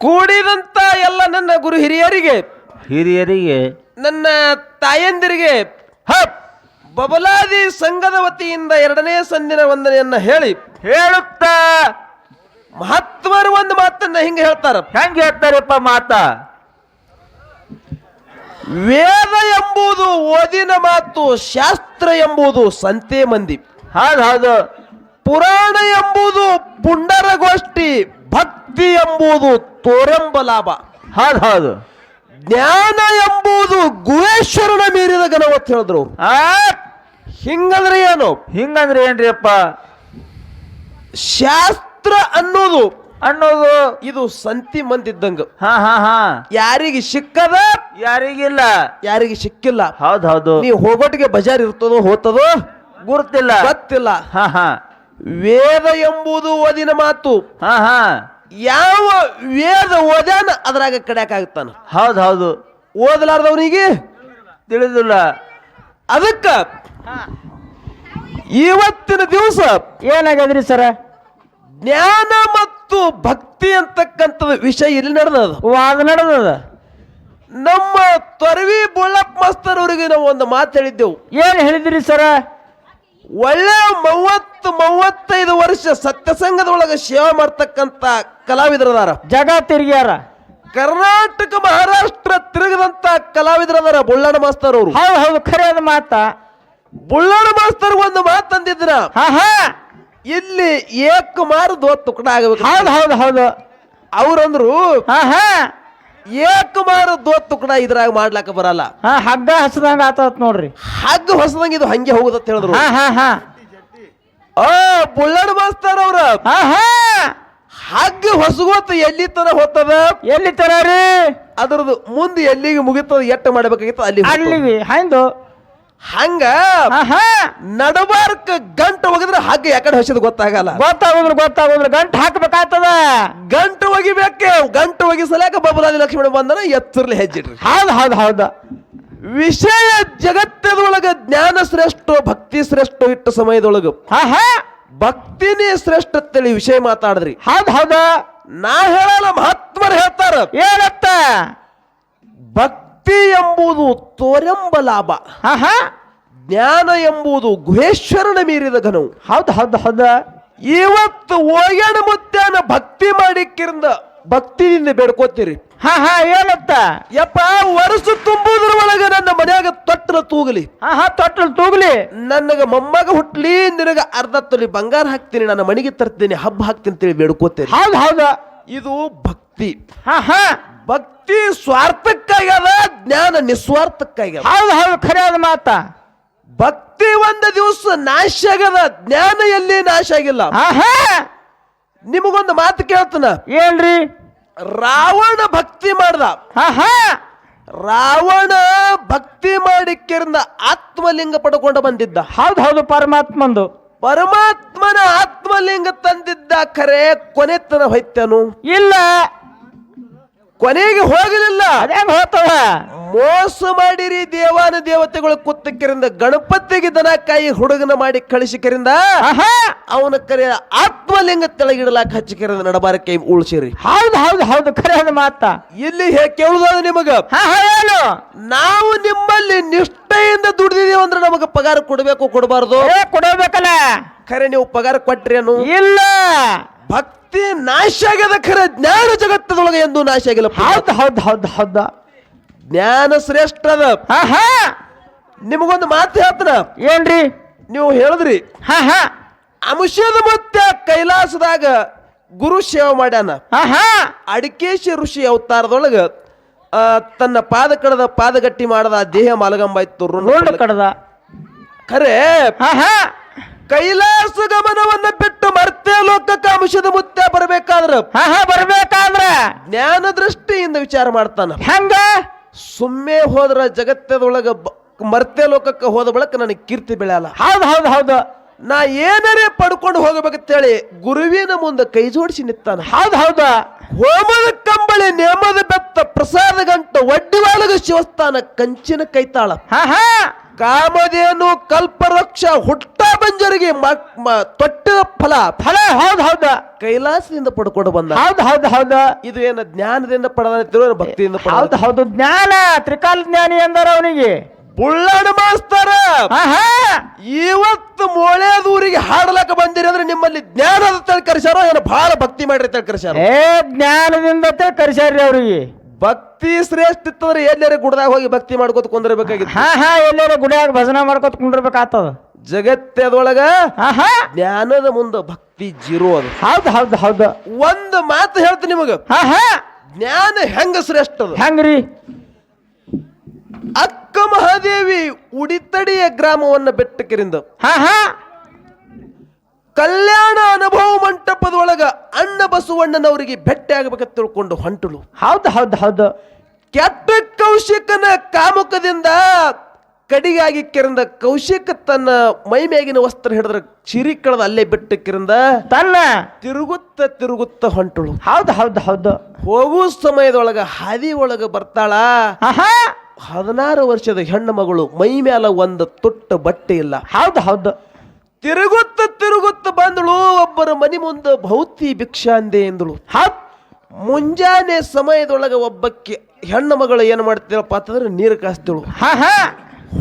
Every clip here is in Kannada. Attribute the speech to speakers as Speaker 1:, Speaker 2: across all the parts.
Speaker 1: ಕೂಡಿದಂತ ಎಲ್ಲ ನನ್ನ ಗುರು ಹಿರಿಯರಿಗೆ
Speaker 2: ಹಿರಿಯರಿಗೆ
Speaker 1: ನನ್ನ ತಾಯಂದಿರಿಗೆ ಹ ಬಬಲಾದಿ ಸಂಘದ ವತಿಯಿಂದ ಎರಡನೇ ಸಂದಿನ ವಂದನೆಯನ್ನ ಹೇಳಿ
Speaker 2: ಹೇಳುತ್ತ.
Speaker 1: ಮಹತ್ವರು ಒಂದು ಮಾತನ್ನ ಹಿಂಗ ಹೇಳ್ತಾರ.
Speaker 2: ಹೆಂಗ ಹೇಳ್ತಾರಪ್ಪ ಮಾತ?
Speaker 1: ವೇದ ಎಂಬುದು ಓದಿನ ಮಾತು ಶಾಸ್ತ್ರ ಎಂಬುದು ಸಂತೆ ಮಂದಿ.
Speaker 2: ಹೌದು ಹೌದು.
Speaker 1: ಪುರಾಣ ಎಂಬುದು ಪುಂಡರಗೋಷ್ಠಿ ಭಕ್ತಿ ಎಂಬುದು ತೋರೆಂಬ ಲಾಭ.
Speaker 2: ಹೌದು ಹೌದು.
Speaker 1: ಜ್ಞಾನ ಎಂಬುದು ಗುಹೇಶ್ವರನ ಮೀರಿದ ಗಣವತ್ ಹೇಳಿದ್ರು
Speaker 2: ಆ?
Speaker 1: ಹಿಂಗಂದ್ರೆ ಏನು?
Speaker 2: ಹಿಂಗಂದ್ರೆ ಏನ್ರಿ ಅಪ್ಪ
Speaker 1: ಶಾಸ್ತ್ರ ಅನ್ನೋದು.
Speaker 2: ಅನ್ನೋದು.
Speaker 1: ಇದು ಸಂತಿ ಮಂದಿದ್ದಂಗ.
Speaker 2: ಹಾ ಹಾ ಹಾ.
Speaker 1: ಯಾರಿಗೆ ಸಿಕ್ಕದ?
Speaker 2: ಯಾರಿಗಿಲ್ಲ.
Speaker 1: ಯಾರಿಗೆ ಸಿಕ್ಕಿಲ್ಲ.
Speaker 2: ಹೌದು ಹೌದು.
Speaker 1: ನೀ ಹೋಗೋಟಿಗೆ ಬಜಾರ್ ಇರ್ತದೋ ಹೋತದೋ?
Speaker 2: ಗುರ್ತಿಲ್ಲ.
Speaker 1: ಗೊತ್ತಿಲ್ಲ.
Speaker 2: ಹಾ ಹಾ.
Speaker 1: ವೇದ ಎಂಬುದು ಓದಿನ ಮಾತು.
Speaker 2: ಹಾ ಹಾ.
Speaker 1: ಯಾವ ವೇದ ಓದ್ಯಾನ ಅದ್ರಾಗ ಕಡ್ಯಾಕಾಗ್ತಾನ
Speaker 2: ಹೌದು ಹೌದು.
Speaker 1: ಓದಲಾರ್ದವನಿಗೆ
Speaker 2: ತಿಳಿದಿಲ್ಲ.
Speaker 1: ಅದಕ್ಕ ಇವತ್ತಿನ ದಿವಸ
Speaker 2: ಏನಾಗದ್ರಿ ಸರ?
Speaker 1: ಜ್ಞಾನ ಮತ್ತು ಭಕ್ತಿ ಅಂತಕ್ಕಂಥದ್ದು ವಿಷಯ ಇಲ್ಲಿ ನಡೆದದ?
Speaker 2: ವಾದ ನಡೆದದ.
Speaker 1: ನಮ್ಮ ತೊರವಿ ಬುಳ್ಳಪ್ಪ ಮಾಸ್ತರ್ ಅವರಿಗೆ ನಾವು ಒಂದು ಮಾತು ಹೇಳಿದ್ದೆವು.
Speaker 2: ಏನ್ ಹೇಳಿದ್ರಿ ಸರ?
Speaker 1: ಒಳ್ಳೆ ಮೂವತ್ತು ಮೂವತ್ತೈದು ವರ್ಷ ಸತ್ಯಸಂಗದೊಳಗೆ ಸೇವೆ ಮಾಡ್ತಕ್ಕಂಥ ಕಲಾವಿದರದಾರ.
Speaker 2: ಜಗ ತಿರ್ಗ್ಯಾರ.
Speaker 1: ಕರ್ನಾಟಕ ಮಹಾರಾಷ್ಟ್ರ ತಿರುಗದಂತ ಕಲಾವಿದರದಾರ ಬುಳ್ಳಣ ಮಾಸ್ತರ್ ಅವರು.
Speaker 2: ಹೌದು ಹೌದು ಖರೆ ಅದ ಮಾತ.
Speaker 1: ಬುಳ್ಳಣ ಮಾಸ್ತರ್ ಒಂದು ಮಾತಂದಿದ್ರ.
Speaker 2: ಹಾ ಹಾ.
Speaker 1: ಇಲ್ಲಿ ಏಕ ಮಾರು ದೋ ತುಕಡ ಆಗಬೇಕು.
Speaker 2: ಹೌದು ಹೌದು ಹೌದು.
Speaker 1: ಅವ್ರಂದ್ರು
Speaker 2: ಹಾ ಹಾ.
Speaker 1: ಏಕ ದೋತ್ತು ಕೂಡ ತುಕಡ ಇದ್ರಾಗ ಮಾಡ್ಲಾಕ ಬರಲ್ಲ.
Speaker 2: ಹಾ ಹಗ್ಗ ಹಸದಂಗ ಆತತ್ ನೋಡ್ರಿ.
Speaker 1: ಹಗ್ಗ ಹೊಸದಂಗ ಇದು ಹಂಗೆ ಹೋಗುದತ್ ಹೇಳಿದ್ರು.
Speaker 2: ಹಾ ಹಾ ಹಾ.
Speaker 1: ಆ ಮಾಸ್ತರ್ ಅವ್ರ.
Speaker 2: ಹಾ ಹಾ.
Speaker 1: ಹಗ್ಗ ಹೊಸಗೋತ ಎಲ್ಲಿ ತರ ಹೋಗ್ತದ
Speaker 2: ಎಲ್ಲಿ ತರ ರೀ
Speaker 1: ಅದ್ರದ್ದು ಮುಂದೆ ಎಲ್ಲಿಗೆ ಮುಗಿತದ ಎಟ್ಟ ಮಾಡ್ಬೇಕಾಗಿತ್ತು ಅಲ್ಲಿ ಅಲ್ಲಿ
Speaker 2: ಅಲ್ಲಿವಿ ಹೈಂದು.
Speaker 1: ಹಂಗ
Speaker 2: ಆಹಾ.
Speaker 1: ನಡಬಾರ್ಕ ಗಂಟ ಹೋಗಿದ್ರೆ ಹಗ್ಗ ಯಾಕಡೆ ಹೊಸದ್ ಗೊತ್ತಾಗಲ್ಲ.
Speaker 2: ಗೊತ್ತಾಗೋದ್ರ ಗೊತ್ತಾಗೋದ್ರ ಗಂಟು ಹಾಕ್ಬೇಕಾಗ್ತದ.
Speaker 1: ಗಂಟು ಒಗಿಬೇಕೆ. ಗಂಟು ಒಗಿಸಲಾಕ ಬಬಲಾದಿ ಲಕ್ಷ್ಮಣ ಬಂದನ ಎತ್ತರ್ಲಿ ಹೆಜ್ಜಿಡ್ರಿ.
Speaker 2: ಹೌದು ಹೌದು ಹೌದ.
Speaker 1: ವಿಷಯ ಜಗತ್ತದೊಳಗ ಜ್ಞಾನ ಶ್ರೇಷ್ಠ ಭಕ್ತಿ ಶ್ರೇಷ್ಠ ಇಟ್ಟ ಸಮಯದೊಳಗ.
Speaker 2: ಹಾ ಹಾ
Speaker 1: ಭಕ್ತಿನೇ ಶ್ರೇಷ್ಠ ಅಂತೇಳಿ ವಿಷಯ ಮಾತಾಡಿದ್ರಿ.
Speaker 2: ಹೌದು ಹೌದ.
Speaker 1: ನಾ ಹೇಳಲ್ಲ ಮಹಾತ್ಮರು ಹೇಳ್ತಾರ.
Speaker 2: ಏನತ್ತ?
Speaker 1: ಭಕ್ತಿ ಎಂಬುದು ತೋರೆಂಬ ಲಾಭ.
Speaker 2: ಹಾ ಹಾ
Speaker 1: ಜ್ಞಾನ ಎಂಬುದು ಗುಹೇಶ್ವರನ ಮೀರಿದ ಘನವು.
Speaker 2: ಹೌದು ಹೌದು ಹೌದ.
Speaker 1: ಇವತ್ತು ಓಯಣ ಮುತ್ತೇನ ಭಕ್ತಿ ಮಾಡಿಕ್ಕಿರಿಂದ ಭಕ್ತಿಯಿಂದ ಬೇಡ್ಕೋತೀರಿ.
Speaker 2: ಹಾ ಹಾ ಏನತ್ತ
Speaker 1: ಯಪ್ಪ ವರ್ಷ ತುಂಬುದ್ರ ಒಳಗ ನನ್ನ ಮನ್ಯಾಗ ತೊಟ್ಟಲ ತೂಗಲಿ.
Speaker 2: ಹಾ ಹಾ ತೊಟ್ಟಲ್ ತೂಗ್ಲಿ.
Speaker 1: ನನಗ ಮೊಮ್ಮಗ ಹುಟ್ಲಿ ನಿನಗ ಅರ್ಧ ತೊಲಿ ಬಂಗಾರ ಹಾಕ್ತೀನಿ ನನ್ನ ಮನೆಗೆ ತರ್ತೀನಿ ಹಬ್ಬ ಹಾಕ್ತೀನಿ ಅಂತೇಳಿ ಬೇಡ್ಕೋತೇನೆ
Speaker 2: ಹೌದು ಹೌದ.
Speaker 1: ಇದು ಭಕ್ತಿ.
Speaker 2: ಹಾ ಹಾ.
Speaker 1: ಭಕ್ತಿ ಸ್ವಾರ್ಥಕ್ಕಾಗ್ಯದ ಜ್ಞಾನ ನಿಸ್ವಾರ್ಥಕ್ಕಾಗ್ಯದ.
Speaker 2: ಹೌದು ಹೌದು ಖರೆ ಅದ ಮಾತ.
Speaker 1: ಭಕ್ತಿ ಒಂದ ದಿವಸ ನಾಶ ಆಗದ ಜ್ಞಾನ ಎಲ್ಲಿ ನಾಶ ಆಗಿಲ್ಲ. ನಿಮಗೊಂದು ಮಾತು ಕೇಳ್ತನ.
Speaker 2: ಏನ್ರಿ?
Speaker 1: ರಾವಣ ಭಕ್ತಿ ಮಾಡ್ದ. ರಾವಣ ಭಕ್ತಿ ಮಾಡಿಕ್ಕಿರಿಂದ ಆತ್ಮಲಿಂಗ ಪಡ್ಕೊಂಡು ಬಂದಿದ್ದ.
Speaker 2: ಹೌದು ಹೌದು ಪರಮಾತ್ಮಂದು.
Speaker 1: ಪರಮಾತ್ಮನ ಆತ್ಮಲಿಂಗ ತಂದಿದ್ದ ಖರೆ ಕೊನೆತನ ಹೊಯ್ತನು?
Speaker 2: ಇಲ್ಲ.
Speaker 1: ಕೊನೆಗೆ ಹೋಗಲಿಲ್ಲ.
Speaker 2: ಅದೇನು ಹೋಗ್ತದ.
Speaker 1: ಮೋಸ ಮಾಡಿರಿ ದೇವಾನ ದೇವತೆಗಳು ಕುತ್ತಕ್ಕಿರಿಂದ ಗಣಪತಿಗೆ ದನ ಕಾಯಿ ಹುಡುಗನ ಮಾಡಿ ಕಳಿಸಿಕರಿಂದ ಅವನ ಕರೆ ಆತ್ಮಲಿಂಗ ತೆಳಗಿಡಲಾಕ ಹಚ್ಚಿಕರಿಂದ ನಡಬಾರ ಕೈ ಉಳ್ಸಿರಿ.
Speaker 2: ಹೌದು ಹೌದು ಹೌದು ಖರೆ ಅದ ಮಾತ.
Speaker 1: ಇಲ್ಲಿ ಹೇ ಕೇಳುದಾದ ನಿಮಗ?
Speaker 2: ಹಾ ಹಾ ಏನು
Speaker 1: ನಾವು ನಿಮ್ಮಲ್ಲಿ ನಿಷ್ಠೆಯಿಂದ ದುಡಿದಿದ್ದೀವಿ ಅಂದ್ರೆ ನಮಗೆ ಪಗಾರ ಕೊಡಬೇಕು ಕೊಡಬಾರ್ದು?
Speaker 2: ಕೊಡಬೇಕಲ್ಲ.
Speaker 1: ಖರೆ ನೀವು ಪಗಾರ ಕೊಟ್ರೇನು?
Speaker 2: ಇಲ್ಲ.
Speaker 1: ಭಕ್ತಿ ನಾಶ ಆಗ್ಯದ ಖರೆ ಜ್ಞಾನ ಜಗತ್ತದೊಳಗೆ ಎಂದು ನಾಶ ಆಗಿಲ್ಲ
Speaker 2: ಹೌದು ಹೌದ ಹೌದು ಹೌದ.
Speaker 1: ಜ್ಞಾನ ಶ್ರೇಷ್ಠ ಅದ.
Speaker 2: ಹಾ ಹಾ.
Speaker 1: ನಿಮಗೊಂದು ಮಾತು ಹೇಳ್ತನ.
Speaker 2: ಏನ್ರಿ?
Speaker 1: ನೀವು ಹೇಳಿದ್ರಿ.
Speaker 2: ಹಾ ಹಾ.
Speaker 1: ಅಂಶದ ಮತ್ತೆ ಕೈಲಾಸದಾಗ ಗುರು ಸೇವೆ ಮಾಡ್ಯಾನ.
Speaker 2: ಹಾ ಹಾ.
Speaker 1: ಅಡಿಕೇಶಿ ಋಷಿ ಅವತಾರದೊಳಗ ಆ, ತನ್ನ ಪಾದ ಕಡದ ಪಾದಗಟ್ಟಿ ಮಾಡದ ಆ ದೇಹ ಮಾಲಗಂಬಾಯ್ತು.
Speaker 2: ರೋಡ್ ಕಡದ.
Speaker 1: ಖರೆ
Speaker 2: ಹಾ ಹಾ.
Speaker 1: ಕೈಲಾಸ ಗಮನವನ್ನ ಬಿಟ್ಟು ಮರ್ತೆ ಲೋಕಕ್ಕ ಅಂಶದ ಮುತ್ತೆ ಬರಬೇಕಾದ್ರ
Speaker 2: ಹಾ ಹಾ ಬರ್ಬೇಕಾದ್ರ.
Speaker 1: ಜ್ಞಾನ ದೃಷ್ಟಿಯಿಂದ ವಿಚಾರ ಮಾಡ್ತಾನ.
Speaker 2: ಹಂಗ?
Speaker 1: ಸುಮ್ಮನೆ ಹೋದ್ರ ಜಗತ್ತದೊಳಗ ಬ- ಮರ್ತ್ಯ ಲೋಕಕ್ಕೆ ಹೋದ ಬಳಕ ನನಗೆ ಕೀರ್ತಿ ಬೆಳೆಯಲ್ಲ
Speaker 2: ಹೌದು ಹೌದು ಹೌದು.
Speaker 1: ನಾ ಏನರೇ ಪಡ್ಕೊಂಡು ಹೋಗಬೇಕಂತೇಳಿ ಗುರುವಿನ ಮುಂದೆ ಕೈ ಜೋಡಿಸಿ ನಿಂತಾನ.
Speaker 2: ಹೌದು ಹೌದು.
Speaker 1: ಹೋಮದ ಕಂಬಳಿ ನೇಮದ ಬೆತ್ತ ಪ್ರಸಾದ ಗಂಟ ಒಡ್ಡಿವಾಲಗ ಶಿವಸ್ಥಾನ ಕಂಚಿನ ಕೈತಾಳ.
Speaker 2: ಹಾ ಹಾ.
Speaker 1: ಕಾಮಧೇನು ಕಲ್ಪವೃಕ್ಷ ಹುಟ್ಟ ಬಂಜರಿಗೆ ತೊಟ್ಟ ಫಲ.
Speaker 2: ಫಲ ಹೌದ್ ಹೌದ.
Speaker 1: ಕೈಲಾಸದಿಂದ ಪಡ್ಕೊಂಡು ಬಂದ.
Speaker 2: ಹೌದು ಹೌದು ಹೌದ.
Speaker 1: ಇದು ಏನ ಜ್ಞಾನದಿಂದ ಪಡೆದಿರೋ ಭಕ್ತಿಯಿಂದ
Speaker 2: ಹೌದು ಹೌದ್. ಜ್ಞಾನ ತ್ರಿಕಾಲ ಜ್ಞಾನಿ ಅಂದಾರ ಅವನಿಗೆ.
Speaker 1: ಬುಳ್ಳಾಡ ಮಾಸ್ತಾರ! ಇವತ್ತು ಮೊಳೆದೂರಿಗೆ ಹಾಡ್ಲಕ್ಕ ಬಂದಿರಿ ಅಂದ್ರೆ ನಿಮ್ಮಲ್ಲಿ ಜ್ಞಾನದ ತಳಿ ಕರೆಸಾರೋ ಏನೋ ಬಹಳ ಭಕ್ತಿ ಮಾಡ್ರಿ ತಳಿ ಕರೆಸಾರ
Speaker 2: ಏ ಜ್ಞಾನದಿಂದ ಕರ್ಸ್ಯಾರ್ರಿ ಅವ್ರಿಗೆ.
Speaker 1: ಭಕ್ತಿ ಶ್ರೇಷ್ಠ ಇತ್ತಂದ್ರೆ ಎಲ್ಲಾರ ಗುಡ್ದಾಗ ಹೋಗಿ ಭಕ್ತಿ ಮಾಡ್ಕೋತ ಕುಂದಿರ್ಬೇಕಾಗಿತ್ತು.
Speaker 2: ಹಾ ಹಾ ಎಲ್ಲಾರ ಗುಡಿಯಾಗ ಭಜನೆ ಮಾಡ್ಕೊತ ಕುಂಡಿರ್ಬೇಕಾಗ್ತದ
Speaker 1: ಜಗತ್ತದೊಳಗ
Speaker 2: ಆಹಾ
Speaker 1: ಜ್ಞಾನದ ಮುಂದೆ ಭಕ್ತಿ ಜೀರೋ ಅದು.
Speaker 2: ಹೌದ್ ಹೌದ್ ಹೌದು.
Speaker 1: ಒಂದು ಮಾತು ಹೇಳ್ತೀನಿ ನಿಮಗ.
Speaker 2: ಹಾ
Speaker 1: ಜ್ಞಾನ ಹೆಂಗ ಶ್ರೇಷ್ಠ ಅದು?
Speaker 2: ಹೆಂಗ್ರಿ?
Speaker 1: ಅಕ್ಕ ಮಹಾದೇವಿ ಉಡಿತಡಿಯ ಗ್ರಾಮವನ್ನ ಬೆಟ್ಟಕ್ಕಿರಿಂದ
Speaker 2: ಹಾ ಹಾ.
Speaker 1: ಕಲ್ಯಾಣ ಅನುಭವ ಮಂಟಪದೊಳಗ ಅಣ್ಣ ಬಸವಣ್ಣನವರಿಗೆ ಭೇಟಿ ಆಗಬೇಕು ತಿಳ್ಕೊಂಡು ಹೊಂಟಳು.
Speaker 2: ಹೌದು ಹೌದು ಹೌದು.
Speaker 1: ಕೆಟ್ಟ ಕೌಶಿಕನ ಕಾಮುಕದಿಂದ ಕಡಿಗಾಗಿ ಕೆರಂದ ಕೌಶಿಕ ತನ್ನ ಮೈ ಮೇಗಿನ ವಸ್ತ್ರ ಹಿಡಿದ್ರ ಚಿರಿ ಕಳೆದ ಅಲ್ಲೇ ಬಿಟ್ಟು ಕಿರಂದ
Speaker 2: ತನ್ನ
Speaker 1: ತಿರುಗುತ್ತ ತಿರುಗುತ್ತ ಹೊಂಟಳು.
Speaker 2: ಹೌದು ಹೌದು ಹೌದು.
Speaker 1: ಹೋಗುವ ಸಮಯದೊಳಗ ಹಾದಿ ಒಳಗ ಬರ್ತಾಳ. ಹದಿನಾರು ವರ್ಷದ ಹೆಣ್ಣು ಮಗಳು ಮೈ ಮ್ಯಾಲ ಒಂದು ತುಟ್ಟ ಬಟ್ಟೆ ಇಲ್ಲ.
Speaker 2: ಹೌದು ಹೌದು.
Speaker 1: ತಿರುಗುತ್ತ ತಿರುಗುತ್ತ ಬಂದಳು. ಒಬ್ಬರ ಮನಿ ಮುಂದೆ ಭೌತಿ ಭಿಕ್ಷಾಂದೆ ಎಂದಳು
Speaker 2: ಹ
Speaker 1: ಮುಂಜಾನೆ ಸಮಯದೊಳಗೆ ಒಬ್ಬಕ್ಕೆ ಹೆಣ್ಣು ಮಗಳು ಏನು ಮಾಡ್ತೀರಪ್ಪ ಅಂತಂದ್ರೆ ನೀರು ಕಾಸ್ತಿಳು
Speaker 2: ಹಾ ಹಾ!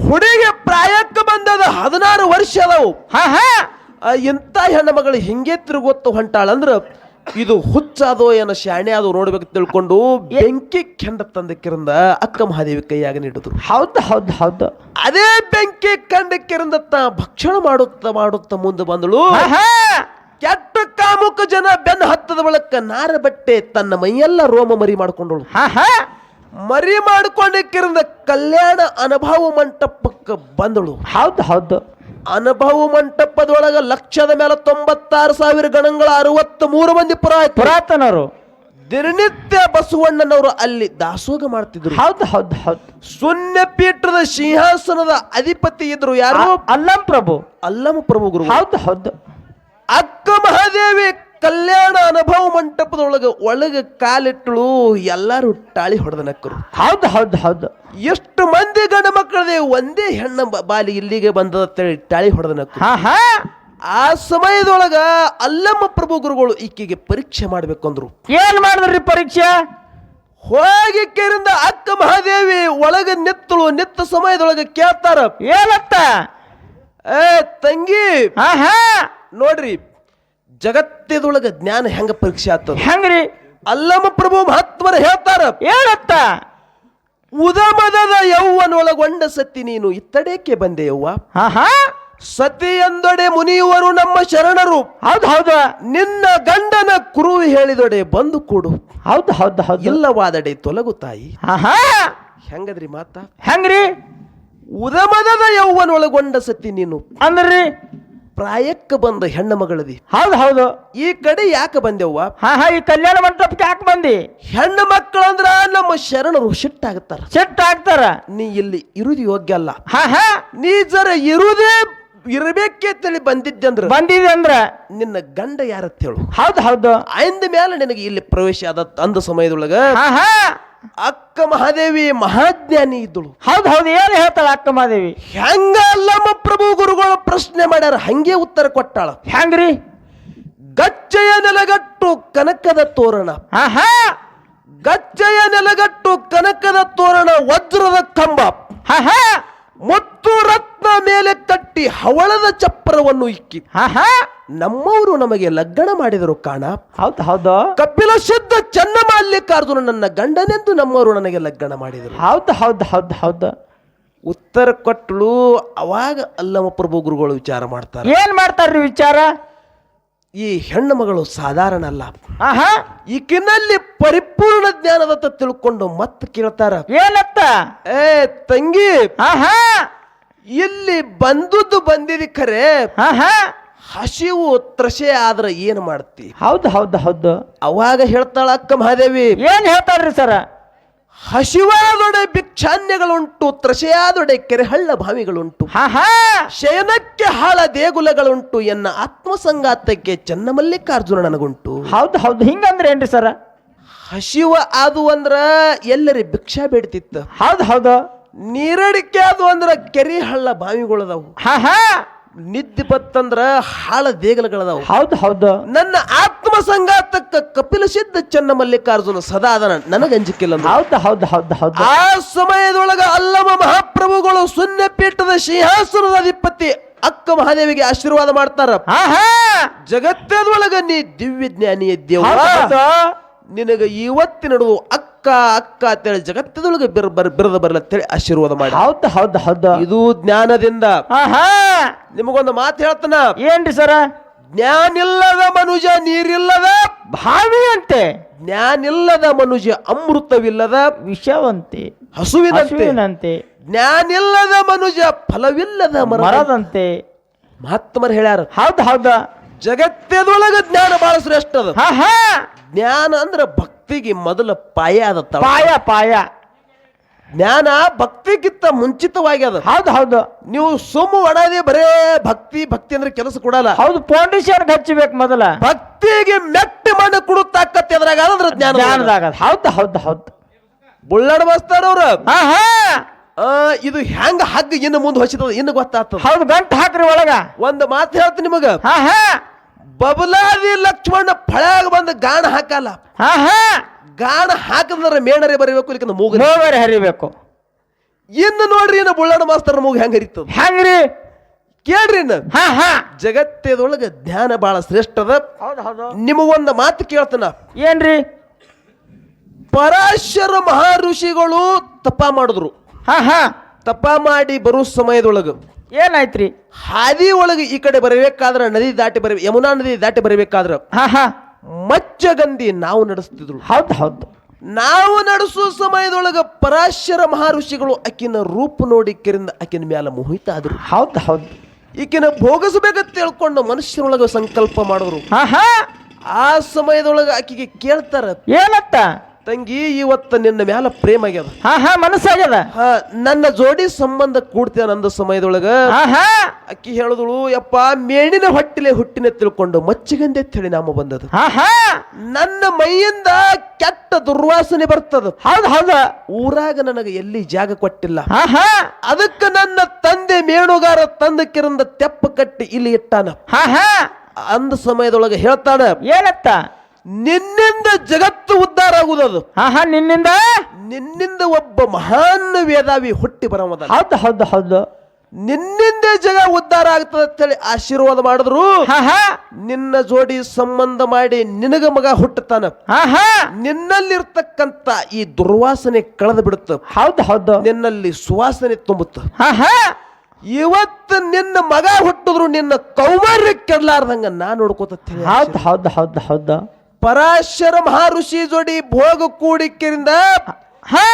Speaker 1: ಹುಡುಗಿ ಪ್ರಾಯಕ್ಕೆ ಬಂದದ ಹದಿನಾರು ವರ್ಷ ಅದಾವು.
Speaker 2: ಹಾ ಹಾ!
Speaker 1: ಇಂಥ ಹೆಣ್ಣು ಮಗಳು ಹಿಂಗೆ ತಿರುಗುತ್ತ ಹೊಂಟಾಳಂದ್ರ ಇದು ಹುಚ್ಚಾದೋ ಏನೋ ಶಾಣೆ ಅದು ನೋಡ್ಬೇಕು ತಿಳ್ಕೊಂಡು ಬೆಂಕಿ ಕೆಂಡ ತಂದಕ್ಕಿರಂದ ಅಕ್ಕ ಮಹಾದೇವಿ ಕೈಯಾಗ ನೀಡಿದ್ರು.
Speaker 2: ಹೌದು ಹೌದ್ ಹೌದು.
Speaker 1: ಅದೇ ಬೆಂಕಿ ಕಂಡಕ್ಕಿರಂದ ತಾ ಭಕ್ಷಣ ಮಾಡುತ್ತ ಮಾಡುತ್ತ ಮುಂದೆ ಬಂದಳು. ಕೆಟ್ಟ ಕಾಮುಕ ಜನ ಬೆನ್ನ ಹತ್ತದ ಬಳಕ ನಾರ ಬಟ್ಟೆ ತನ್ನ ಮೈಯೆಲ್ಲ ರೋಮ ಮರಿ ಮಾಡ್ಕೊಂಡಳು. ಮರಿ ಮಾಡ್ಕೊಂಡಕ್ಕಿರಂದ ಕಲ್ಯಾಣ ಅನುಭವ ಮಂಟಪಕ್ಕೆ ಬಂದಳು.
Speaker 2: ಹೌದ್ ಹೌದು.
Speaker 1: ಅನುಭವ ಮಂಟಪದೊಳಗ ಲಕ್ಷದ ಮೇಲೆ ತೊಂಬತ್ತಾರು ಸಾವಿರ ಗಣಗಳ ಅರವತ್ತ್ ಮೂರು ಮಂದಿ ಪುರಾಯಿತರು
Speaker 2: ಪುರಾತನರು.
Speaker 1: ದಿನನಿತ್ಯ ಬಸವಣ್ಣನವರು ಅಲ್ಲಿ ದಾಸೋಗ ಮಾಡ್ತಿದ್ರು.
Speaker 2: ಹೌದು ಹೌದು ಹೌದು.
Speaker 1: ಶೂನ್ಯ ಪೀಠದ ಸಿಂಹಾಸನದ ಅಧಿಪತಿ ಇದ್ರು ಯಾರು?
Speaker 2: ಅಲ್ಲಂ ಪ್ರಭು.
Speaker 1: ಅಲ್ಲಂ ಪ್ರಭು ಗುರು
Speaker 2: ಹೌದು ಹೌದು.
Speaker 1: ಅಕ್ಕ ಮಹಾದೇವಿ ಕಲ್ಯಾಣ ಅನುಭವ ಮಂಟಪದೊಳಗೆ ಒಳಗೆ ಕಾಲಿಟ್ಟಳು ಎಲ್ಲರೂ ಟಾಳಿ ಹೊಡೆದ ನಕ್ಕರು.
Speaker 2: ಹೌದ್ ಹೌದ್ ಹೌದು.
Speaker 1: ಎಷ್ಟು ಮಂದಿ ಗಂಡ ಮಕ್ಕಳದೆ ಒಂದೇ ಹೆಣ್ಣ ಬ- ಬಾಲಿ ಇಲ್ಲಿಗೆ ಬಂದದ ತಳಿ ಟಾಳಿ ಹೊಡೆದ ನಕ್ಕರು.
Speaker 2: ಹಾ ಹಾ.
Speaker 1: ಆ ಸಮಯದೊಳಗ ಅಲ್ಲಮ್ಮ ಪ್ರಭು ಗುರುಗಳು ಈಕೆಗೆ ಪರೀಕ್ಷೆ ಮಾಡ್ಬೇಕು ಅಂದ್ರು
Speaker 2: ಏನ್ ಮಾಡಿದ್ರಿ ಪರೀಕ್ಷೆ?
Speaker 1: ಹೋಗಿ ಕೇರಿಂದ ಅಕ್ಕ ಮಹಾದೇವಿ ಒಳಗ ನಿತ್ತಳು ನಿತ್ತ ಸಮಯದೊಳಗೆ ಕೇಳ್ತಾರ.
Speaker 2: ಏನತ್ತ?
Speaker 1: ಏ ತಂಗಿ.
Speaker 2: ಹಾ ಹಾ.
Speaker 1: ನೋಡ್ರಿ ಜಗತ್ತದೊಳಗ ಜ್ಞಾನ ಹೆಂಗ ಪರೀಕ್ಷೆ ಆಗ್ತದ?
Speaker 2: ಹೆಂಗ್ರಿ?
Speaker 1: ಅಲ್ಲಮ ಪ್ರಭು ಮಹತ್ವರ ಹೇಳ್ತಾರ.
Speaker 2: ಏನತ್ತ?
Speaker 1: ಉದಮದದ ಯೌವನೊಳಗೊಂಡ ಸತಿ ನೀನು ಇತ್ತಡೇಕೆ ಬಂದೆ ಯವ್ವ
Speaker 2: ಹಾ ಹಾ
Speaker 1: ಸತಿ ಎಂದೊಡೆ ಮುನಿಯುವರು ನಮ್ಮ ಶರಣರು.
Speaker 2: ಹೌದು ಹೌದ.
Speaker 1: ನಿನ್ನ ಗಂಡನ ಕುರು ಹೇಳಿದೊಡೆ ಬಂದು ಕೊಡು.
Speaker 2: ಹೌದ್ ಹೌದ್ ಹೌದು.
Speaker 1: ಇಲ್ಲವಾದಡೆ ತೊಲಗು ತಾಯಿ.
Speaker 2: ಹಾ ಹಾ
Speaker 1: ಹೆಂಗದ್ರಿ ಮಾತಾ?
Speaker 2: ಹೆಂಗ್ರಿ?
Speaker 1: ಉದಮದದ ಯೌವನೊಳಗೊಂಡ ಸತಿ ನೀನು.
Speaker 2: ಅಂದ್ರಿ?
Speaker 1: ಪ್ರಾಯಕ್ಕೆ ಬಂದ ಹೆಣ್ಣು ಮಗಳದಿ.
Speaker 2: ಹೌದು ಹೌದು.
Speaker 1: ಈ ಕಡೆ ಯಾಕೆ ಬಂದೆವ್ವ?
Speaker 2: ಹಾ ಹಾ ಈ ಕಲ್ಯಾಣ ಮಂಟಪಕ್ಕೆ ಯಾಕೆ ಬಂದಿ?
Speaker 1: ಹೆಣ್ಣು ಮಕ್ಕಳಂದ್ರ ನಮ್ಮ ಶರಣರು ಶಿಟ್ಟಾಗ್ತಾರೆ.
Speaker 2: ಸಿಟ್ಟ ಆಗ್ತಾರ
Speaker 1: ನೀ ಇಲ್ಲಿ ಇರುದು ಯೋಗ್ಯ ಅಲ್ಲ.
Speaker 2: ಹಾ ಹಾ.
Speaker 1: ನೀ ಜರ ಇರುದೇ ಇರಬೇಕೆ ತಿಳಿ ಬಂದಿದ್ದಂದ್ರ
Speaker 2: ಬಂದಿದೆ ಅಂದ್ರ
Speaker 1: ನಿನ್ನ ಗಂಡ ಯಾರತ್ ಹೇಳು.
Speaker 2: ಹೌದ್ ಹೌದು.
Speaker 1: ಅಂದ ಮೇಲೆ ನಿನಗೆ ಇಲ್ಲಿ ಪ್ರವೇಶ ಆದ ಅಂದ ಸಮಯದೊಳಗ
Speaker 2: ಹಾ ಹಾ.
Speaker 1: ಅಕ್ಕ ಮಹಾದೇವಿ ಮಹಾಜ್ಞಾನಿ ಇದ್ದಳು.
Speaker 2: ಹೌದು ಹೌದು ಏನು ಹೇಳ್ತಾಳ ಅಕ್ಕ ಮಹಾದೇವಿ?
Speaker 1: ಹೆಂಗ ಅಲ್ಲಮ್ಮ ಪ್ರಭು ಗುರುಗಳು ಪ್ರಶ್ನೆ ಮಾಡ್ಯಾರ ಹಂಗೆ ಉತ್ತರ ಕೊಟ್ಟಾಳ.
Speaker 2: ಹೆಂಗ್ರಿ
Speaker 1: ಗಚ್ಚೆಯ ನೆಲಗಟ್ಟು ಕನಕದ ತೋರಣ.
Speaker 2: ಆಹಾ!
Speaker 1: ಗಚ್ಚೆಯ ನೆಲಗಟ್ಟು ಕನಕದ ತೋರಣ ವಜ್ರದ ಕಂಬ.
Speaker 2: ಹಾ ಹಾ
Speaker 1: ಮುತ್ತು ರತ್ನ ಮೇಲೆ ತಟ್ಟಿ ಹವಳದ ಚಪ್ಪರವನ್ನು ಇಕ್ಕಿ. ನಮ್ಮವರು ನಮಗೆ ಲಗ್ನ ಮಾಡಿದರು ಕಾಣ.
Speaker 2: ಹೌದ್ ಹೌದು.
Speaker 1: ಕಪಿಲ ಶುದ್ಧ ಚನ್ನಮಲ್ಲಿಕಾರ್ಜುನ ನನ್ನ ಗಂಡನೆಂದು ನಮ್ಮವರು ನನಗೆ ಲಗ್ನ ಮಾಡಿದರು.
Speaker 2: ಹೌದು ಹೌದು ಹೌದು ಹೌದು.
Speaker 1: ಉತ್ತರ ಕೊಟ್ಟಳು. ಅವಾಗ ಅಲ್ಲಮ ಪ್ರಭು ಗುರುಗಳು ವಿಚಾರ ಮಾಡ್ತಾರೆ.
Speaker 2: ಏನ್ ಮಾಡ್ತಾರ್ರಿ ವಿಚಾರ?
Speaker 1: ಈ ಹೆಣ್ಣು ಮಗಳು ಸಾಧಾರಣ ಅಲ್ಲ.
Speaker 2: ಆಹಾ.
Speaker 1: ಈಕಿನಲ್ಲಿ ಪರಿಪೂರ್ಣ ಜ್ಞಾನದತ್ತ ತಿಳ್ಕೊಂಡು ಮತ್ತೆ ಕೇಳ್ತಾರ.
Speaker 2: ಏನತ್ತ?
Speaker 1: ಏ ತಂಗಿ.
Speaker 2: ಆಹಾ.
Speaker 1: ಇಲ್ಲಿ ಬಂದದ್ದು ಬಂದಿದಿ ಖರೆ.
Speaker 2: ಹಾ ಹಾ
Speaker 1: ಹಸಿವು ತ್ರಸೆ ಆದ್ರೆ ಏನ್ ಮಾಡ್ತಿ?
Speaker 2: ಹೌದು ಹೌದು ಹೌದು.
Speaker 1: ಅವಾಗ ಹೇಳ್ತಾಳ ಅಕ್ಕ ಮಹಾದೇವಿ.
Speaker 2: ಏನ್ ಹೇಳ್ತಾರ್ರಿ ಸರ?
Speaker 1: ಹಸಿವಾದೊಡೆ ಭಿಕ್ಷಾನ್ಯಗಳುಂಟು ತ್ರಸೆಯಾದೊಡೆ ಕೆರೆಹಳ್ಳ ಬಾವಿಗಳುಂಟು. ಶಯನಕ್ಕೆ ಹಾಳ ದೇಗುಲಗಳುಂಟು ಎನ್ನ ಆತ್ಮಸಂಗಾತಕ್ಕೆ ಚನ್ನಮಲ್ಲಿಕಾರ್ಜುನ ನನಗುಂಟು
Speaker 2: ಹೌದು ಹೌದು. ಹಿಂಗಂದ್ರೆ ಏನ್ರಿ ಸರ?
Speaker 1: ಹಸಿವ ಅದು ಅಂದ್ರ ಎಲ್ಲರಿ ಭಿಕ್ಷಾ ಬೇಡ್ತಿತ್ತು.
Speaker 2: ಹೌದು ಹೌದು.
Speaker 1: ನೀರಡಿಕೆ ಅದು ಅಂದ್ರ ಕೆರೆ ಹಳ್ಳ ಬಾವಿಗಳದಾವು.
Speaker 2: ಹಾ ಹಾ.
Speaker 1: ನಿದ್ದೆ ಬತ್ತಂದ್ರ ಹಾಳ ದೇಗಲಗಳದಾವ.
Speaker 2: ಹೌದು ಹೌದು.
Speaker 1: ನನ್ನ ಆತ್ಮ ಸಂಗಾತಕ್ಕ ಕಪಿಲ ಸಿದ್ಧ ಚನ್ನ ಮಲ್ಲಿಕಾರ್ಜುನ ಸದಾ ಅದನ ನನಗ ಅಂಜಿಕಿಲ್ಲ ಅಂದ್ರು.
Speaker 2: ಹೌದು ಹೌದು ಹೌದು ಹೌದು.
Speaker 1: ಆ ಸಮಯದೊಳಗ ಅಲ್ಲಮ ಮಹಾಪ್ರಭುಗಳು ಸುನ್ಯ ಪೀಠದ ಸಿಂಹಾಸನದ ಅಧಿಪತಿ ಅಕ್ಕ ಮಹಾದೇವಿಗೆ ಆಶೀರ್ವಾದ ಮಾಡ್ತಾರ.
Speaker 2: ಹಾ ಹಾ.
Speaker 1: ಜಗತ್ತದೊಳಗ ನೀ ದಿವ್ಯ ಜ್ಞಾನಿ ಇದ್ದೇವ
Speaker 2: ಹೌದು.
Speaker 1: ನಿನಗ ಇವತ್ತಿ ನಡುವು ಅಕ್ಕ ಅಕ್ಕ ಅಂತೇಳಿ ಜಗತ್ತದೊಳಗೆ ಬಿರ್ ಬರ್ ಬಿರದ ಬರಲ ಅಂತೇಳಿ ಆಶೀರ್ವಾದ ಮಾಡಿ.
Speaker 2: ಹೌದು ಹೌದು ಹೌದು.
Speaker 1: ಇದು ಜ್ಞಾನದಿಂದ.
Speaker 2: ಹಾ ಹಾ.
Speaker 1: ನಿಮಗೊಂದು ಮಾತು ಹೇಳ್ತಾನ?
Speaker 2: ಏನ್ರಿ ಸರ?
Speaker 1: ಜ್ಞಾನಿಲ್ಲದ ಮನುಜ ನೀರಿಲ್ಲದ
Speaker 2: ಭಾವಿ ಅಂತೆ
Speaker 1: ಜ್ಞಾನಿಲ್ಲದ ಮನುಜ ಅಮೃತವಿಲ್ಲದ
Speaker 2: ವಿಷವಂತೆ.
Speaker 1: ಹಸುವಿನಂತೆ.
Speaker 2: ಜ್ಞಾನ
Speaker 1: ಜ್ಞಾನಿಲ್ಲದ ಮನುಜ ಫಲವಿಲ್ಲದ
Speaker 2: ಮರದಂತೆ.
Speaker 1: ಮಹಾತ್ಮರು ಹೇಳ್ಯಾರ
Speaker 2: ಹೌದು ಹೌದ.
Speaker 1: ಜಗತ್ತದೊಳಗ ಜ್ಞಾನ ಬಹಳ ಶ್ರೇಷ್ಠ ಅದ. ಜ್ಞಾನ ಅಂದ್ರ ಭಕ್ತಿಗೆ ಮೊದಲ ಪಾಯ ಅದ.
Speaker 2: ಪಾಯ ಪಾಯ.
Speaker 1: ಜ್ಞಾನ ಭಕ್ತಿಗಿಂತ ಮುಂಚಿತವಾಗಿ ಅದ.
Speaker 2: ಹೌದು ಹೌದು.
Speaker 1: ನೀವು ಸುಮ್ಮ ಒಣದೆ ಬರೇ ಭಕ್ತಿ ಭಕ್ತಿ ಅಂದ್ರೆ ಕೆಲಸ ಕೊಡಲ್ಲ.
Speaker 2: ಹೌದು ಫೌಂಡೇಶನ್ ಹಚ್ಚಬೇಕು ಮೊದಲ.
Speaker 1: ಭಕ್ತಿಗೆ ಮೆಟ್ಟಿ ಮಣ್ಣು ಕೊಡುತ್ತಾಕತ್ತೆ ಅದ್ರಾಗ ಅದ್ರ ಜ್ಞಾನ
Speaker 2: ಜ್ಞಾನದಾಗ ಹೌದು ಹೌದು ಹೌದು.
Speaker 1: ಬುಳ್ಳಡ್ ಬಸ್ತಾರ ಅವ್ರು. ಇದು ಹೆಂಗ ಹಗ್ಗ ಇನ್ನು ಮುಂದೆ ಹೊಸಿದ ಇನ್ನು ಗೊತ್ತಾಗ್ತದೆ?
Speaker 2: ಹೌದು ಗಂಟು ಹಾಕ್ರಿ ಒಳಗ.
Speaker 1: ಒಂದು ಮಾತು ಹೇಳ್ತೀನಿ ನಿಮಗ. ಬಬಲಾದಿ ಲಕ್ಷ್ಮಣ ಫಳಾಗ ಬಂದು ಗಾಣ ಹಾಕಲ್ಲ.
Speaker 2: ಹಾ ಹಾ.
Speaker 1: ಗಾಣ ಹಾಕದ್ರ ಮೇಣರೆ ಬರಬೇಕು ಇಲ್ಲಿ ಮೂಗ
Speaker 2: ಮೂವರೆ ಹರಿಬೇಕು.
Speaker 1: ಇನ್ನು ನೋಡ್ರಿ ಇನ್ನು ಬುಳ್ಳಾಡ ಮಾಸ್ತರ್ ಮೂಗ ಹೆಂಗ್ ಹರಿತದ?
Speaker 2: ಹೆಂಗ್ರಿ?
Speaker 1: ಕೇಳ್ರಿ
Speaker 2: ಹಾ ಹಾ.
Speaker 1: ಜಗತ್ತದೊಳಗ ಧ್ಯಾನ ಬಹಳ ಶ್ರೇಷ್ಠ ಅದ.
Speaker 2: ಹೌದು ಹೌದು.
Speaker 1: ನಿಮಗೊಂದು ಮಾತು ಕೇಳ್ತಾನ.
Speaker 2: ಏನ್ರಿ?
Speaker 1: ಪರಾಶರ ಮಹಾ ಋಷಿಗಳು ತಪ ಮಾಡಿದ್ರು.
Speaker 2: ಹಾ ಹಾ.
Speaker 1: ತಪ ಮಾಡಿ ಬರೋ ಸಮಯದೊಳಗ
Speaker 2: ಏನಾಯ್ತ್ರಿ?
Speaker 1: ಹಾದಿ ಒಳಗೆ ಈ ಕಡೆ ಬರಬೇಕಾದ್ರೆ ನದಿ ದಾಟಿ ಬರ ಯಮುನಾ ನದಿ ದಾಟಿ ಬರಬೇಕಾದ್ರ
Speaker 2: ಹಾ ಹಾ.
Speaker 1: ಮಚ್ಚಗಂದಿ ನಾವು ನಡೆಸ್ತಿದ್ರು.
Speaker 2: ಹೌದು ಹೌದು.
Speaker 1: ನಾವು ನಡೆಸುವ ಸಮಯದೊಳಗ ಪರಾಶರ ಮಹರ್ಷಿಗಳು ಆಕಿನ ರೂಪ ನೋಡಿ ಕೆರಿಂದ ಆಕಿನ ಮ್ಯಾಲ ಮೋಹಿತ ಆದ್ರು.
Speaker 2: ಹೌದು ಹೌದು.
Speaker 1: ಈಕಿನ ಭೋಗಿಸ್ಬೇಕಂತ ತಿಳ್ಕೊಂಡು ಮನುಷ್ಯರೊಳಗ ಸಂಕಲ್ಪ
Speaker 2: ಮಾಡೋರು
Speaker 1: ಆ ಸಮಯದೊಳಗ ಆಕಿಗೆ ಕೇಳ್ತಾರ
Speaker 2: ಏನತ್ತ
Speaker 1: ತಂಗಿ ಇವತ್ತ ನಿನ್ನ ಮ್ಯಾಲ ಪ್ರೇಮ ಆಗ್ಯದ.
Speaker 2: ಹಾ ಹಾ ಮನಸ್ಸಾಗ್ಯದ
Speaker 1: ಹಾ ನನ್ನ ಜೋಡಿ ಸಂಬಂಧ ಕೂಡ್ತೇನೆ ಅಂದ ಸಮಯದೊಳಗ
Speaker 2: ಹಾ ಹಾ.
Speaker 1: ಅಕ್ಕಿ ಹೇಳಿದಳು ಯಪ್ಪ ಮೇಣಿನ ಹೊಟ್ಟಿಲೆ ಹುಟ್ಟಿನ ತಿಳ್ಕೊಂಡು ಮಚ್ಚಿಗಂದೆ ತಿಳಿ ನಾಮ ಬಂದದ
Speaker 2: ಹಾ ಹಾ.
Speaker 1: ನನ್ನ ಮೈಯಿಂದ ಕೆಟ್ಟ ದುರ್ವಾಸನೆ ಬರ್ತದ.
Speaker 2: ಹೌದು ಹೌದು.
Speaker 1: ಊರಾಗ ನನಗೆ ಎಲ್ಲಿ ಜಾಗ ಕೊಟ್ಟಿಲ್ಲ.
Speaker 2: ಹಾ ಹಾ.
Speaker 1: ಅದಕ್ಕೆ ನನ್ನ ತಂದೆ ಮೇಣುಗಾರ ತಂದ ಕಿರಂದ ತೆಪ್ಪ ಕಟ್ಟಿ ಇಲ್ಲಿ ಇಟ್ಟಾನ.
Speaker 2: ಹಾ ಹಾ.
Speaker 1: ಅಂದ ಸಮಯದೊಳಗೆ ಹೇಳ್ತಾನ
Speaker 2: ಏನತ್ತ?
Speaker 1: ನಿನ್ನಿಂದ ಜಗತ್ತು ಉದ್ಧಾರ ಆಗುದದು.
Speaker 2: ಹಾ ಹಾ ನಿನ್ನಿಂದ?
Speaker 1: ನಿನ್ನಿಂದ ಒಬ್ಬ ಮಹಾನ್ ವೇದಾವಿ ಹುಟ್ಟಿ ಬರಮದ
Speaker 2: ಹೌದು ಹೌದು ಹೌದು.
Speaker 1: ನಿನ್ನಿಂದ ಜಗ ಉದ್ಧಾರ ಅಂತ ಹೇಳಿ ಆಶೀರ್ವಾದ ಮಾಡಿದ್ರು. ನಿನ್ನ ಜೋಡಿ ಸಂಬಂಧ ಮಾಡಿ ನಿನಗ ಮಗ ಹುಟ್ಟತಾನ ನಿನ್ನಲ್ಲಿರ್ತಕ್ಕಂತ ಈ ದುರ್ವಾಸನೆ ಕಳೆದು ಬಿಡುತ್ತ.
Speaker 2: ಹೌದು ಹೌದು.
Speaker 1: ನಿನ್ನಲ್ಲಿ ಸುವಾಸನೆ ತುಂಬುತ್ತ. ಇವತ್ತು ನಿನ್ನ ಮಗ ಹುಟ್ಟಿದ್ರು ನಿನ್ನ ಕೌಮಾರ್ಯ ಕೆಡ್ಲಾರ್ದಂಗ ನಾ ನೋಡ್ಕೋತ
Speaker 2: ಹೌದು ಹೌದು ಹೌದು ಹೌದು.
Speaker 1: ಪರಾಶರ ಮಹಾಋಷಿ ಜೋಡಿ ಭೋಗ ಕೂಡಿಕೆಯಿಂದ
Speaker 2: ಹಾ.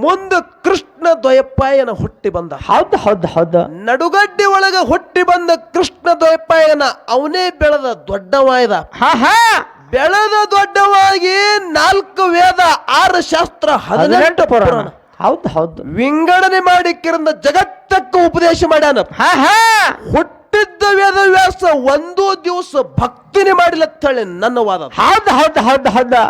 Speaker 1: ಮುಂದ ಕೃಷ್ಣ ದ್ವಯಪಾಯನ ಹುಟ್ಟಿ ಬಂದ.
Speaker 2: ಹೌದು ಹೌದು ಹೌದು.
Speaker 1: ನಡುಗಡ್ಡಿ ಒಳಗ ಹುಟ್ಟಿ ಬಂದ ಕೃಷ್ಣ ದ್ವಯಪಾಯನ ಅವನೇ ಬೆಳೆದ ದೊಡ್ಡವಾಯ್ದ.
Speaker 2: ಹಾ ಹಾ.
Speaker 1: ಬೆಳೆದ ದೊಡ್ಡವಾಗಿ ನಾಲ್ಕು ವೇದ ಆರು ಶಾಸ್ತ್ರ
Speaker 2: ಹದಿನೆಂಟು ಪುರಾಣ. ಹೌದು ಹೌದು.
Speaker 1: ವಿಂಗಡಣೆ ಮಾಡಿ ಕಿರಂದ ಜಗತ್ತಕ್ಕ ಉಪದೇಶ ಮಾಡ್ಯಾನ.
Speaker 2: ಹಾ ಹಾ
Speaker 1: ವೇದ ವೇದವ್ಯಾಸ ಒಂದು ದಿವಸ ಭಕ್ತಿನೇ ಮಾಡಿಲತ್ತಾಳೆ ಅಂತ ಹೇಳಿ ನನ್ನ ವಾದ
Speaker 2: ಹೌದು ಹೌದು ಹೌದು ಹೌದು.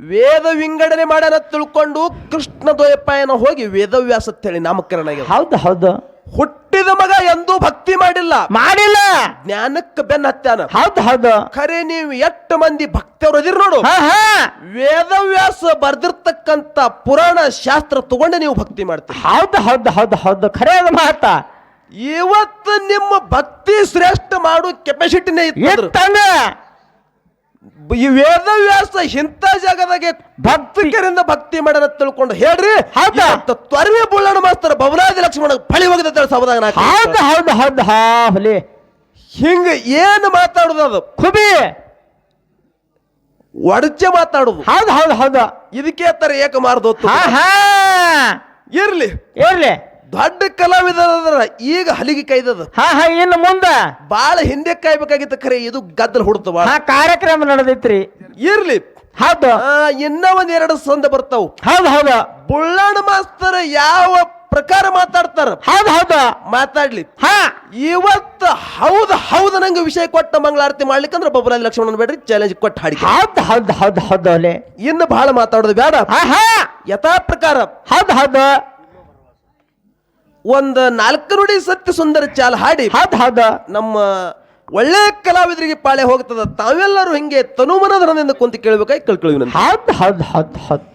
Speaker 1: ವೇದ ವಿಂಗಡಣೆ ಮಾಡ್ಯಾನ ತಿಳ್ಕೊಂಡು ಕೃಷ್ಣ ದ್ವಯಪಾಯನ ಹೋಗಿ ವೇದವ್ಯಾಸ ಹೇಳಿ ನಾಮಕರಣ ಹೌದ
Speaker 2: ಹೌದು ಹೌದು.
Speaker 1: ಹುಟ್ಟಿದ ಮಗ ಎಂದೂ ಭಕ್ತಿ ಮಾಡಿಲ್ಲ.
Speaker 2: ಮಾಡಿಲ್ಲ.
Speaker 1: ಜ್ಞಾನಕ್ಕೆ ಬೆನ್ನ ಹತ್ಯಾನ
Speaker 2: ಹೌದು ಹೌದು.
Speaker 1: ಖರೆ ನೀವು ಎಷ್ಟು ಮಂದಿ ಭಕ್ತರು ಅದಿರ್ ನೋಡು.
Speaker 2: ಹಾ ಹಾ.
Speaker 1: ವೇದವ್ಯಾಸ ಬರ್ದಿರ್ತಕ್ಕಂತ ಪುರಾಣ ಶಾಸ್ತ್ರ ತಗೊಂಡೆ ನೀವು ಭಕ್ತಿ ಮಾಡ್ತೀರಿ.
Speaker 2: ಹೌದು ಹೌದು ಹೌದು ಹೌದು. ಖರೆ ಮಾತ.
Speaker 1: ಇವತ್ತು ನಿಮ್ಮ ಭಕ್ತಿ ಶ್ರೇಷ್ಠ ಮಾಡೋ ಕೆಪಾಸಿಟಿನೇ ಇತ್ತು
Speaker 2: ಇತ್ತಂದ
Speaker 1: ಈ ವೇದವ್ಯಾಸ ಇಂಥ ಜಾಗದಾಗೆ ಭಕ್ತಿಕರಿಂದ ಭಕ್ತಿ ಮಾಡ್ಯಾರ ತಿಳ್ಕೊಂಡು ಹೇಳ್ರಿ.
Speaker 2: ಹೌದಾ?
Speaker 1: ಬುಳ್ಳನ ತ್ವರ್ವಿ ಬುಳ್ಳಣ ಮಾಸ್ತರ ಭವನಾದಿ ಲಕ್ಷ್ಮಣ ಫಳಿ ಹೋಗದ ಸಬದಾಗ
Speaker 2: ಹೌದು ಹೌದು ಹೌದು ಹಾ ಹುಲಿ.
Speaker 1: ಹಿಂಗ ಏನು ಮಾತಾಡುದು ಅದು?
Speaker 2: ಖುಬಿ
Speaker 1: ಒಡಚೆ ಮಾತಾಡುದು.
Speaker 2: ಹೌದು ಹೌದು ಹೌದು.
Speaker 1: ಇದಕ್ಕೆ ತರ ಏಕ ಮಾರದು
Speaker 2: ಹಾ ಹಾ.
Speaker 1: ಇರ್ಲಿ.
Speaker 2: ಇರ್ಲಿ.
Speaker 1: ದೊಡ್ಡ ಕಲಾವಿದರ ಈಗ ಹಲಿಗೆ ಕೈದದ
Speaker 2: ಹಾ ಹಾ ಇನ್ನು ಮುಂದ.
Speaker 1: ಬಾಳ ಹಿಂದೆ ಕಾಯ್ಬೇಕಾಗಿತ್ತು ಖರೆ ಇದು ಗದ್ದಲ ಹುಡ್ತವ
Speaker 2: ಹಾ ಕಾರ್ಯಕ್ರಮ ನಡೆದೈತ್ರಿ.
Speaker 1: ಇರ್ಲಿ.
Speaker 2: ಹೌದು.
Speaker 1: ಆ, ಇನ್ನ ಒಂದ್ ಎರಡು ಸಂದ ಬರ್ತಾವು.
Speaker 2: ಹೌದು ಹೌದು.
Speaker 1: ಬುಳ್ಳಾಣ ಮಾಸ್ತರ್ ಯಾವ ಪ್ರಕಾರ ಮಾತಾಡ್ತಾರ?
Speaker 2: ಹೌದು ಹೌದು.
Speaker 1: ಮಾತಾಡ್ಲಿ.
Speaker 2: ಹಾ.
Speaker 1: ಇವತ್ತು ಹೌದು ಹೌದು ನಂಗೆ ವಿಷಯ ಕೊಟ್ಟ ಮಂಗಳಾರತಿ ಮಾಡ್ಲಿಕ್ಕಂದ್ರ ಬಬಲಾದಿ ಲಕ್ಷ್ಮಣನ್ ಬೇಡ್ರಿ ಚಾಲೆಂಜ್ ಕೊಟ್ಟು ಹಾಡಿ
Speaker 2: ಹೌದು ಹೌದು ಹೌದು ಹೌದು ಅಲೆ
Speaker 1: ಇನ್ನು ಬಹಳ ಮಾತಾಡೋದು ಬೇಡ.
Speaker 2: ಹಾ ಹಾ.
Speaker 1: ಯಥಾ ಪ್ರಕಾರ.
Speaker 2: ಹೌದು ಹೌದು.
Speaker 1: ಒಂದ್ ನಾಲ್ಕು ನುಡಿ ಸತ್ಯ ಸುಂದರ ಚಾಲ್ ಹಾಡಿ
Speaker 2: ಹಾದ ಹೌದು.
Speaker 1: ನಮ್ಮ ಒಳ್ಳೆ ಕಲಾವಿದರಿಗೆ ಪಾಳೆ ಹೋಗ್ತದ ತಾವೆಲ್ಲರೂ ಹಿಂಗೆ ತನುಮನಧನದಿಂದ ಕುಂತು ಕೇಳಬೇಕಾಗಿ ಕಳ್ಕೊಳ್ಳಿ ಹಾದ್
Speaker 2: ಹಾದ್ ಹೌದ್ ಹೌದ್. ಹೌದ್